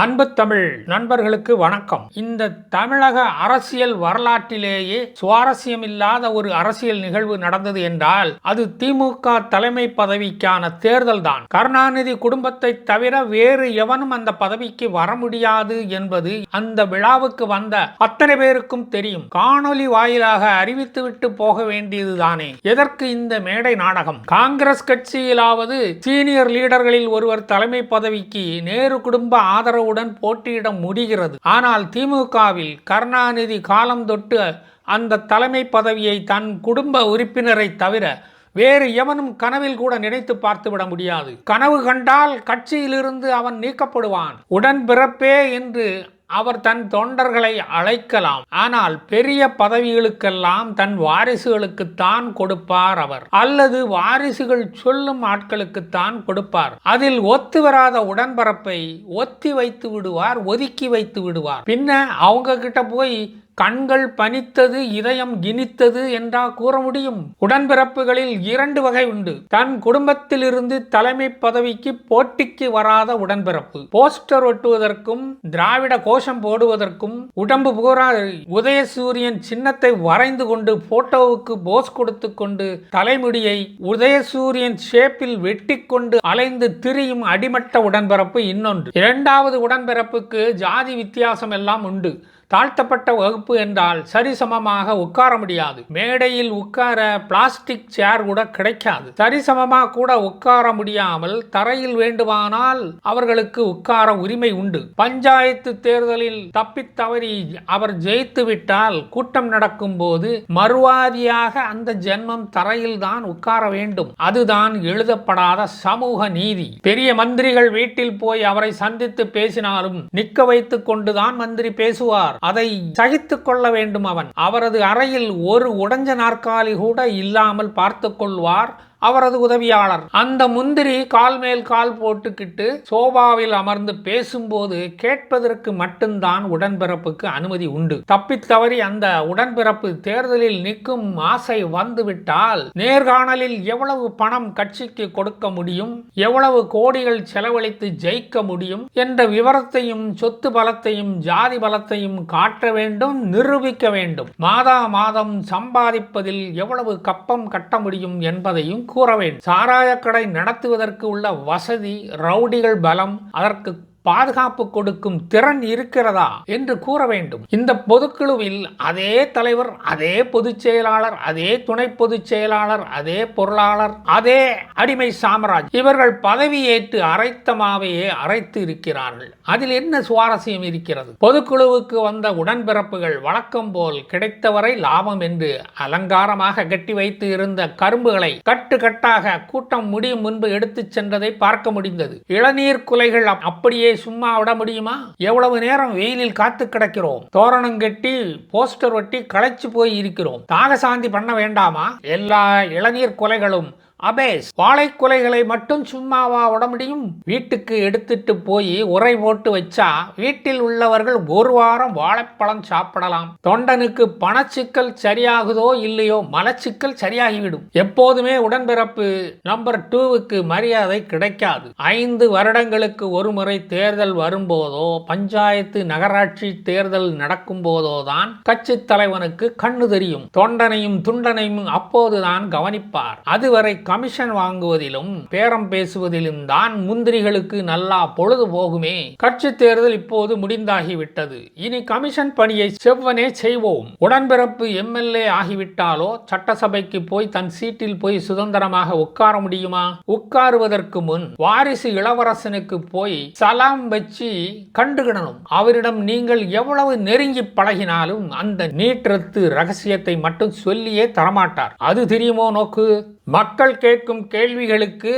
அன்பு தமிழ் நண்பர்களுக்கு வணக்கம். இந்த தமிழக அரசியல் வரலாற்றிலேயே சுவாரஸ்யம் இல்லாத ஒரு அரசியல் நிகழ்வு நடந்தது என்றால் அது திமுக தலைமை பதவிக்கான தேர்தல் தான். கருணாநிதி குடும்பத்தை தவிர வேறு எவனும் அந்த பதவிக்கு வர முடியாது என்பது அந்த விழாவுக்கு வந்த அத்தனை பேருக்கும் தெரியும். காணொலி வாயிலாக அறிவித்துவிட்டு போக வேண்டியதுதானே எதற்கு இந்த மேடை நாடகம்? காங்கிரஸ் கட்சியிலாவது சீனியர் லீடர்களில் ஒருவர் தலைமை பதவிக்கு நேரு குடும்ப ஆதரவு ஆதரவுடன் போட்டியிட முடிகிறது. ஆனால் திமுகவில் கருணாநிதி காலம் தொட்டு அந்த தலைமை பதவியை தன் குடும்ப உறுப்பினரை தவிர வேறு எவனும் கனவில் கூட நினைத்து பார்த்துவிட முடியாது. கனவு கண்டால் கட்சியிலிருந்து அவன் நீக்கப்படுவான். உடன்பிறப்பே என்று அவர் தன் தொண்டர்களை அழைக்கலாம். ஆனால் பெரிய பதவிகளுக்கெல்லாம் தன் வாரிசுகளுக்குத்தான் கொடுப்பார் அவர். அல்லது வாரிசுகள் சொல்லும் ஆட்களுக்குத்தான் கொடுப்பார். அதில் ஒத்து வராத உடன்பரப்பை ஒத்தி வைத்து விடுவார் ஒதுக்கி வைத்து விடுவார். பின்ன அவங்க கிட்ட போய் கண்கள் பனித்தது இதயம் கிணித்தது என்றா கூற முடியும். உடன்பிறப்புகளில் இரண்டு வகை உண்டு. தன் குடும்பத்திலிருந்து தலைமை பதவிக்கு போட்டிக்கு வராத உடன்பிறப்பு. போஸ்டர் ஒட்டுவதற்கும் திராவிட கோஷம் போடுவதற்கும் உடம்பு பூரா உதயசூரியன் சின்னத்தை வரைந்து கொண்டு போட்டோவுக்கு போஸ் கொடுத்து கொண்டு தலைமுடியை உதயசூரியன் ஷேப்பில் வெட்டி கொண்டு அலைந்து திரியும் அடிமட்ட உடன்பிறப்பு இன்னொன்று. இரண்டாவது உடன்பிறப்புக்கு ஜாதி வித்தியாசம் எல்லாம் உண்டு. தாழ்த்தப்பட்ட வகுப்பு என்றால் சரிசமமாக உட்கார முடியாது. மேடையில் உட்கார பிளாஸ்டிக் சேர் கூட கிடைக்காது. சரிசமமாக கூட உட்கார முடியாமல் தரையில் வேண்டுமானால் அவர்களுக்கு உட்கார உரிமை உண்டு. பஞ்சாயத்து தேர்தலில் தப்பித் தவறி அவர் ஜெயித்து விட்டால் கூட்டம் நடக்கும் போது மறுவாதியாக அந்த ஜென்மம் தரையில் தான் உட்கார வேண்டும். அதுதான் எழுதப்படாத சமூக நீதி. பெரிய மந்திரிகள் வீட்டில் போய் அவரை சந்தித்து பேசினாலும் நிக்க வைத்துக் கொண்டுதான் மந்திரி பேசுவார். அதை சகித்து கொள்ள வேண்டும் அவன். அவரது அறையில் ஒரு உடைஞ்ச நாற்காலி கூட இல்லாமல் பார்த்து கொள்வார். அவரது உதவியாளர். அந்த முந்திரி கால் மேல் கால் போட்டுக்கிட்டு சோபாவில் அமர்ந்து பேசும்போது கேட்பதற்கு மட்டும்தான் உடன்பிறப்புக்கு அனுமதி உண்டு. தப்பித் தவறி அந்த உடன்பிறப்பு தேர்தலில் நிற்கும் ஆசை வந்துவிட்டால் நேர்காணலில் எவ்வளவு பணம் கட்சிக்கு கொடுக்க முடியும் எவ்வளவு கோடிகள் செலவழித்து ஜெயிக்க முடியும் என்ற விவரத்தையும் சொத்து பலத்தையும் ஜாதி பலத்தையும் காட்ட வேண்டும் நிரூபிக்க வேண்டும். மாதா மாதம் சம்பாதிப்பதில் எவ்வளவு கப்பம் கட்ட முடியும் என்பதையும் கூற வேண்டும் சாராயக்கடை நடத்துவதற்கு உள்ள வசதி ரவுடிகள் பலம் அதற்கு பாதுகாப்பு கொடுக்கும் திறன் இருக்கிறதா என்று கூற வேண்டும். இந்த பொதுக்குழுவில் அதே தலைவர் அதே பொதுச் செயலாளர் அதே துணை பொதுச் செயலாளர் அதே பொருளாளர் அதே அடிமை சாம்ராஜ் இவர்கள் பதவியேற்று அரைத்தமாவையே அரைத்து இருக்கிறார்கள். அதில் என்ன சுவாரஸ்யம் இருக்கிறது? பொதுக்குழுவுக்கு வந்த உடன்பிறப்புகள் வழக்கம் போல் கிடைத்தவரை லாபம் என்று அலங்காரமாக கட்டி வைத்து இருந்த கரும்புகளை கட்டு கட்டாக கூட்டம் முடியும் முன்பு எடுத்துச் சென்றதை பார்க்க முடிந்தது. இளநீர் குலைகள் அப்படியே சும்மா விட முடியுமா? எவ்வளவு நேரம் வெயிலில் காத்து கிடக்கிறோம்? தோரணம் கட்டி போஸ்டர் ஒட்டி களைச்சு போய் இருக்கிறோம். தாகசாந்தி பண்ண வேண்டாமா? எல்லா இளநீர் கொலைகளும் அபேஸ். வாழை குலைகளை மட்டும் சும்மாவா விட முடியும் வீட்டுக்கு எடுத்துட்டு போய் உரை போட்டு வச்சா வீட்டில் உள்ளவர்கள் ஒரு வாரம் வாழைப்பழம் சாப்பிடலாம். தொண்டனுக்கு பணச்சிக்கல் சரியாகுதோ இல்லையோ மலச்சிக்கல் சரியாகிவிடும். எப்போதுமே உடன்பிறப்பு நம்பர் டூவுக்கு மரியாதை கிடைக்காது. ஐந்து வருடங்களுக்கு ஒரு முறை தேர்தல் வரும்போதோ பஞ்சாயத்து நகராட்சி தேர்தல் நடக்கும் போதோ தான் கட்சி தலைவனுக்கு கண்ணு தெரியும். தொண்டனையும் துண்டனையும் அப்போதுதான் கவனிப்பார். அதுவரை கமிஷன் வாங்குவதிலும் பேரம் பேசுவதிலும் தான் முந்திரிகளுக்கு நல்லா பொழுது போகுமே. கட்சி தேர்தல் இப்போது முடிந்தாகிவிட்டது. இனி கமிஷன் பணியை செவ்வனே செய்வோம். உடன்பிறப்பு எம்எல்ஏ ஆகிவிட்டாலோ சட்டசபைக்கு போய் தன் சீட்டில் போய் சுதந்திரமாக உட்கார முடியுமா? உட்காருவதற்கு முன் வாரிசு இளவரசனுக்கு போய் சலாம் வச்சு கண்டுகிடணும். அவரிடம் நீங்கள் எவ்வளவு நெருங்கி பழகினாலும் அந்த நீற்றத்து ரகசியத்தை மட்டும் சொல்லியே தரமாட்டார். அது தெரியுமோ நோக்கு? மக்கள் கேட்கும் கேள்விகளுக்கு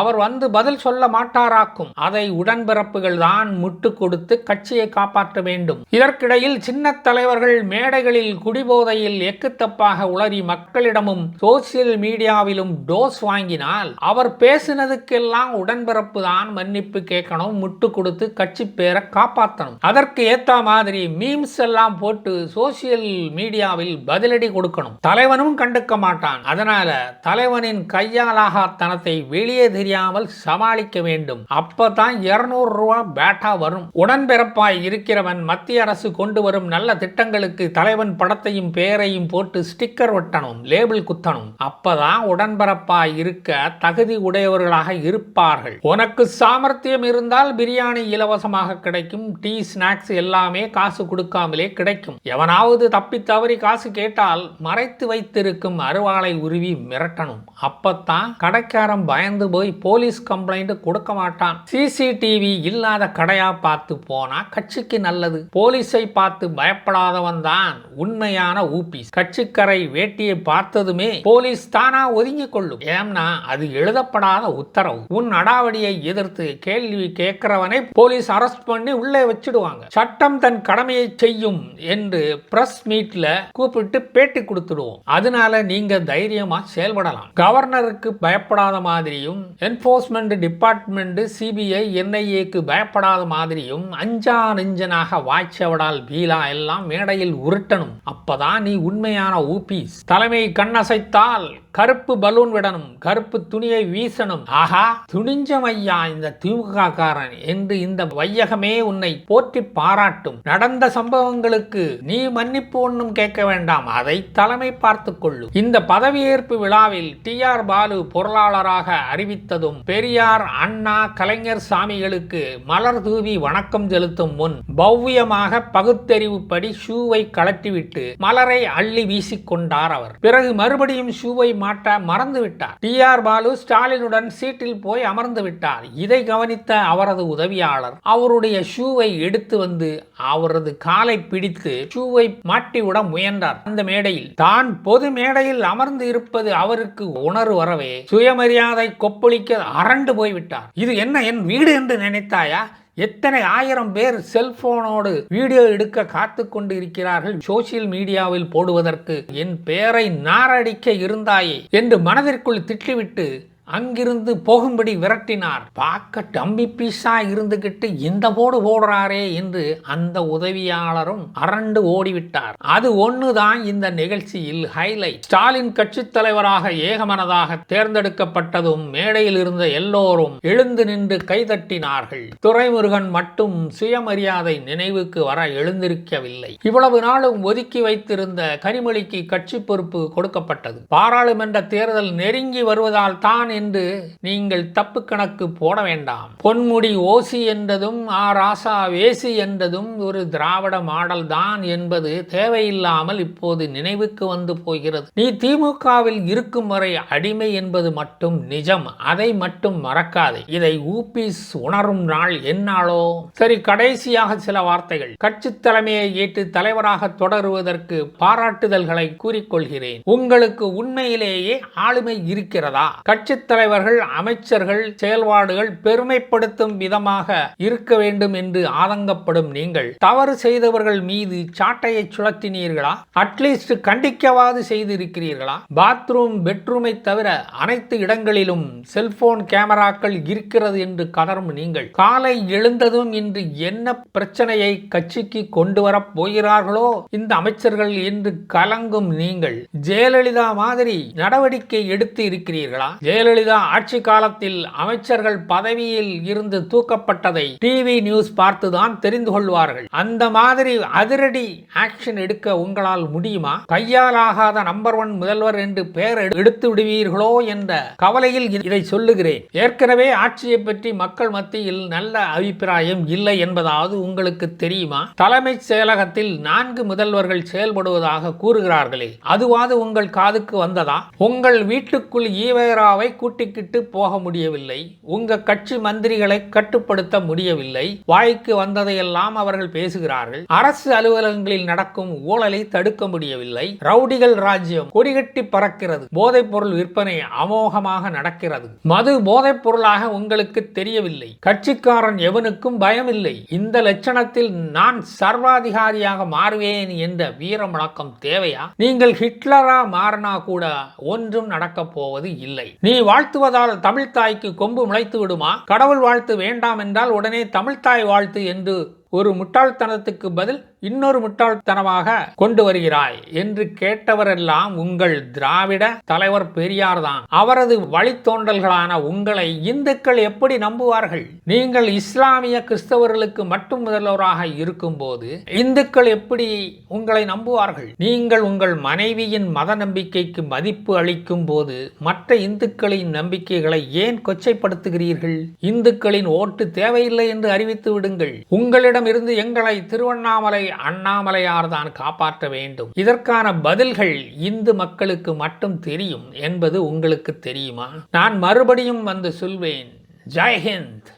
அவர் வந்து பதில் சொல்ல மாட்டாராக்கும். அதை உடன்பிறப்புகள் தான் முட்டு கொடுத்து கட்சியை காப்பாற்ற வேண்டும். இதற்கிடையில் சின்ன தலைவர்கள் மேடைகளில் குடிபோதையில் எக்குத்தப்பாக உளறி மக்களிடமும் சோசியல் மீடியாவிலும் டோஸ் வாங்கினால் அவர் பேசினதுக்கெல்லாம் உடன்பிறப்பு தான் மன்னிப்பு கேட்கணும் முட்டு கொடுத்து கட்சி பேரை காப்பாற்றணும். அதற்கு ஏத்த மாதிரி மீம்ஸ் எல்லாம் போட்டு சோசியல் மீடியாவில் பதிலடி கொடுக்கணும். தலைவனும் கண்டுக்க மாட்டான். அதனால தலைவன் அடுத்தவனின் கையாலாகத்தனத்தை வெளியே தெரியாமல் சமாளிக்க வேண்டும். அப்பதான் இருநூறு ரூபா பேட்டா வரும். உடன்பிறப்பாய் இருக்கிறவன் மத்திய அரசு கொண்டு வரும் நல்ல திட்டங்களுக்கு தலைவன் படத்தையும் பெயரையும் போட்டு ஸ்டிக்கர் ஒட்டணும் லேபிள் குத்தணும். அப்பதான் உடன்பிறப்பாய் இருக்க தகுதி உடையவர்களாக இருப்பார்கள். உனக்கு சாமர்த்தியம் இருந்தால் பிரியாணி இலவசமாக கிடைக்கும். டீ ஸ்நாக்ஸ் எல்லாமே காசு கொடுக்காமலே கிடைக்கும். எவனாவது தப்பி தவறி காசு கேட்டால் மறைத்து வைத்திருக்கும் அருவாளை உருவி மிரட்டணும். அப்பத்தான் கடைக்காரன் பயந்து போய் போலீஸ் கம்ப்ளைண்ட் கொடுக்க மாட்டான். சிசிடிவி இல்லாத கடையா பார்த்து போனா கட்சிக்கு நல்லது. போலீஸை பார்த்து பயப்படாதவன் தான் உண்மையான ஊபிஸ் கட்சிக்கரை வேட்டியை பார்த்ததுமே போலீஸ் தானா ஒதுங்கி கொள்ளும். ஏம்னா அது எழுதப்படாத உத்தரவு. உன் அடாவடியை எதிர்த்து கேள்வி கேட்கிறவனை போலீஸ் அரெஸ்ட் பண்ணி உள்ளே வச்சிடுவாங்க. சட்டம் தன் கடமையை செய்யும் என்று பிரஸ் மீட்ல கூப்பிட்டு பேட்டி கொடுத்துடுவோம். அதனால நீங்க தைரியமா செயல்படலாம். கவர்னருக்கு பயப்படாத மாதிரியும் என்ஃபோர்ஸ்மெண்ட் டிபார்ட்மெண்ட் சிபிஐ என்ஐஏக்கு பயப்படாத மாதிரியும் அஞ்சா நெஞ்சனாக வாய்ச்சவடால் பீலா எல்லாம் மேடையில் உருட்டணும். அப்பதான் நீ உண்மையான ஊபிஸ் தலைமை கண்ணசைத்தால் கருப்பு பலூன் விடணும் கருப்பு துணியை வீசணும். ஆஹா துணிஞ்சம் ஐயா இந்த திமுக காரன் என்று இந்த வையகமே உன்னை போற்றி பாராட்டும். நடந்த சம்பவங்களுக்கு நீ மன்னிப்பு ஒன்றும் கேட்க வேண்டாம் அதை தலைமை பார்த்து கொள்ளும் இந்த பதவியேற்பு விழாவில் டி ஆர் பாலு பொருளாளராக அறிவித்ததும் பெரியார் அண்ணா கலைஞர் சாமிகளுக்கு மலர் தூவி வணக்கம் செலுத்தும் முன் பவ்யமாக பகுத்தறிவுப்படி ஷூவை கழட்டிவிட்டு மலரை அள்ளி வீசிக்கொண்டார் அவர். பிறகு மறுபடியும் ஷூவை மாட்ட மறந்து விட்டார். D R. பாலு ஸ்டாலினுடன் சீட்டில் போய் அமர்ந்து விட்டார். இதை கவனித்த அவரது உதவியாளர் அவருடைய ஷூவை எடுத்து வந்து அவரது காலை பிடித்து ஷூவை மாட்டிவிட முயன்றார். அந்த மேடையில் தான் பொது மேடையில் அமர்ந்து இருப்பது அவருக்கு உணர்வு வரவே சுயமரியாதை கொப்பளிக்க அரண்டு போய்விட்டார். இது என்ன என் வீடு என்று நினைத்தாயா? எத்தனை ஆயிரம் பேர் செல்போனோடு வீடியோ எடுக்க காத்து கொண்டு இருக்கிறார்கள் சோசியல் மீடியாவில் போடுவதற்கு என் பெயரை நாரடிக்க இருந்தாயே என்று மனதிற்குள் திட்டிவிட்டு அங்கிருந்து போகும்படி விரட்டினார். பார்க்க டம்பி பீஸா இருந்துகிட்டு இந்த போடு போடுறாரே என்று அந்த உதவியாளரும் அரண்டு ஓடிவிட்டார். அது ஒண்ணுதான் இந்த நிகழ்ச்சியில் ஹைலைட் ஸ்டாலின் கட்சி தலைவராக ஏகமனதாக தேர்ந்தெடுக்கப்பட்டதும் மேடையில் இருந்த எல்லோரும் எழுந்து நின்று கைதட்டினார்கள். துரைமுருகன் மட்டும் சுயமரியாதை நினைவுக்கு வர எழுந்திருக்கவில்லை. இவ்வளவு நாளும் ஒதுக்கி வைத்திருந்த கனிமொழிக்கு கட்சி பொறுப்பு கொடுக்கப்பட்டது. பாராளுமன்ற தேர்தல் நெருங்கி வருவதால் தான் என்று நீங்கள் தப்பு கணக்கு போட வேண்டாம். பொன்முடி ஓசி என்றதும் ஆ ராசா வேசி என்றதும் ஒரு திராவிட மாடல் தான் என்பது தேவையில்லாமல் இப்போது நினைவுக்கு வந்து போகிறது. நீ திமுகவில் இருக்கும் வரை அடிமை என்பது மட்டும் நிஜம் அதை மட்டும் மறக்காதே. இதை ஊபிஸ் உணரும் நாள் என்னாலோ? சரி கடைசியாக சில வார்த்தைகள். கட்சி தலைமையை ஏற்று தலைவராக தொடருவதற்கு பாராட்டுதல்களை கூறிக்கொள்கிறேன். உங்களுக்கு உண்மையிலேயே ஆளுமை இருக்கிறதா? கட்சி தலைவர்கள் அமைச்சர்கள் செயல்பாடுகள் பெருமைப்படுத்தும் விதமாக இருக்க வேண்டும் என்று ஆதங்கப்படும் நீங்கள். தவறு செய்தவர்கள் மீது சாட்டையை சுழத்தினீர்களா அட்லீஸ்ட் கண்டிக்கவாது செய்திருக்கிறீர்களா? பாத்ரூம் பெட்ரூமை தவிர அனைத்து இடங்களிலும் செல்போன் கேமராக்கள் இருக்கிறது என்று கதரும் நீங்கள். காலை எழுந்ததும் இன்று என்ன பிரச்சனையை கட்சிக்கு கொண்டு வரப் போகிறார்களோ? இந்த அமைச்சர்கள் என்று கலங்கும் நீங்கள். ஜெயலலிதா மாதிரி நடவடிக்கை எடுத்து இருக்கிறீர்களா? ஜெயலலிதா ஆட்சி காலத்தில் அமைச்சர்கள் பதவியில் இருந்து தூக்கப்பட்டதை டிவி நியூஸ் பார்த்துதான் தெரிந்து கொள்வார்கள். அந்த மாதிரி அதிரடி ஆக்ஷன் எடுக்க உங்களால் முடியுமா? கையாலாகாத நம்பர் ஒன் முதல்வர் என்று பெயர் எடுத்து விடுவீர்களோ என்ற கவலையில் இதை சொல்லுகிறேன். ஏற்கனவே ஆட்சியை பற்றி மக்கள் மத்தியில் நல்ல அபிப்பிராயம் இல்லை என்பதாவது உங்களுக்கு தெரியுமா? தலைமைச் செயலகத்தில் நான்கு முதல்வர்கள் செயல்படுவதாக கூறுகிறார்களே. அதுவாது உங்கள் காதுக்கு வந்ததா? உங்கள் வீட்டுக்குள் ஈவேராவை கூட்டிக்கிட்டு போக முடியவில்லை. உங்க கட்சி மந்திரிகளை கட்டுப்படுத்த முடியவில்லை. வாய்க்கு வந்ததையெல்லாம் அவர்கள் பேசுகிறார்கள். அரசு அலுவலகங்களில் நடக்கும் ஊழலை தடுக்க முடியவில்லை. ரவுடிகள் ராஜ்யம் கொடிகட்டி பறக்கிறது. போதைப் பொருள் விற்பனை அமோகமாக நடக்கிறது. மது போதைப் பொருளாக உங்களுக்கு தெரியவில்லை. கட்சிக்காரன் எவனுக்கும் பயமில்லை. இந்த லட்சணத்தில் நான் சர்வாதிகாரியாக மாறுவேன் என்ற வீர முழக்கம் தேவையா? நீங்கள் ஹிட்லரா மாறினா கூட ஒன்றும் நடக்கப் போவது இல்லை. நீ வாழ்த்துவதால் தமிழ்தாய்க்கு கொம்பு முளைத்து விடுமா? கடவுள் வாழ்த்து வேண்டாம் என்றால் உடனே தமிழ்த்தாய் வாழ்த்து என்று ஒரு முட்டாள்தனத்துக்கு பதில் இன்னொரு முட்டாள்தனமாக கொண்டு வருகிறாய் என்று கேட்டவரெல்லாம் உங்கள் திராவிட தலைவர் பெரியார் தான் அவரது வழித்தோன்றல்களான உங்களை இந்துக்கள் எப்படி நம்புவார்கள்? நீங்கள் இஸ்லாமிய கிறிஸ்தவர்களுக்கு மட்டும் முதல்வராக இருக்கும்போது இந்துக்கள் எப்படி உங்களை நம்புவார்கள்? நீங்கள் உங்கள் மனைவியின் மத நம்பிக்கைக்கு மதிப்பு அளிக்கும் போது மற்ற இந்துக்களின் நம்பிக்கைகளை ஏன் கொச்சைப்படுத்துகிறீர்கள்? இந்துக்களின் ஓட்டு தேவையில்லை என்று அறிவித்து விடுங்கள். உங்களிடம் இருந்து எங்களை திருவண்ணாமலை அண்ணாமலையார் தான் காப்பாற்ற வேண்டும். இதற்கான பதில்கள் இந்து மக்களுக்கு மட்டும் தெரியும் என்பது உங்களுக்கு தெரியுமா? நான் மறுபடியும் வந்து சொல்வேன். ஜெய்ஹிந்த்